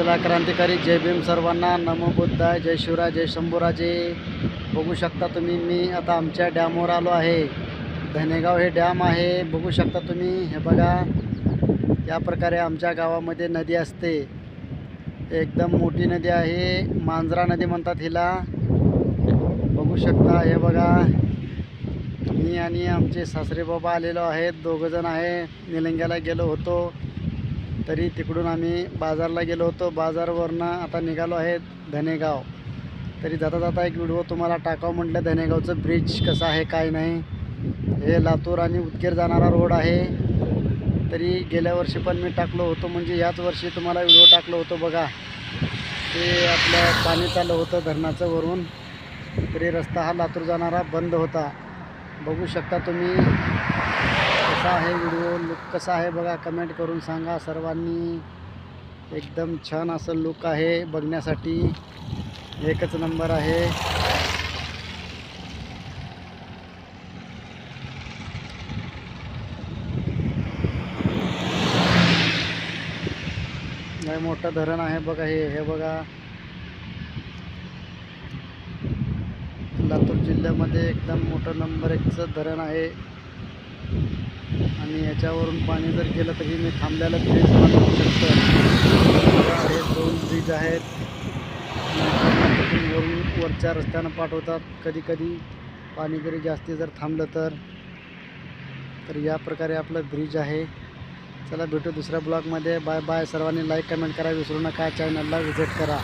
चला क्रांतिकारी जय भीम सर्वांना. नमो बुद्धाय जय शिवराय जय शंभूराजे. बघू शकता तुम्ही मी आता आमच्या डॅमवर आलो आहे. धनेगाव हे डॅम आहे. बघू शकता तुम्ही हे बघा. या प्रकारे आमच्या गावामध्ये नदी असते. एकदम मोठी नदी आहे. मांजरा नदी म्हणतात हिला. बघू शकता हे बघा. मी आणि आमचे सासरे बाबा आलेलो आहेत. दोघंजण आहे. निलंग्याला गेलो होतो. तरी तिकडून आम्ही बाजारला गेलो होतो. बाजारवरनं आता निघालो आहे धनेगाव. तरी जाता जाता एक व्हिडिओ तुम्हाला टाकावं म्हटलं धनेगावचं ब्रिज कसं आहे काय नाही. हे लातूर आणि उदगीर जाणारा रोड आहे. तरी गेल्या वर्षी पण मी टाकलो होतो म्हणजे याच वर्षी तुम्हाला व्हिडिओ टाकलो होतो बघा. ते आपलं पाणी चाललं होतं धरणाचं वरून. तरी रस्ता हा लातूर जाणारा बंद होता. बघू शकता तुम्ही. कसा आहे व्हिडिओ? लुक कसा आहे बघा. कमेंट करून सांगा. सर्वांनी एकदम छान असं लुक आहे बघण्यासाठी. एकच नंबर आहे. मोठं धरण आहे बघा हे. हे बघा. लातूर जिल्ह्यामध्ये एकदम मोठं नंबर एकचं धरण आहे. आणि याच्यावरून पाणी जर गेलं तरी मी थांबल्याला ब्रिज बनवू शकतो. हे दोन ब्रिज आहेत. वरून वरच्या रस्त्यानं पाठवतात. कधी कधी पाणी जरी जास्ती जर थांबलं तर तर या प्रकारे आपलं ब्रिज आहे. चला भेटू दुसऱ्या ब्लॉगमध्ये बाय बाय सर्वांनी लाईक कमेंट करा. विसरू नका. चॅनलला व्हिजिट करा.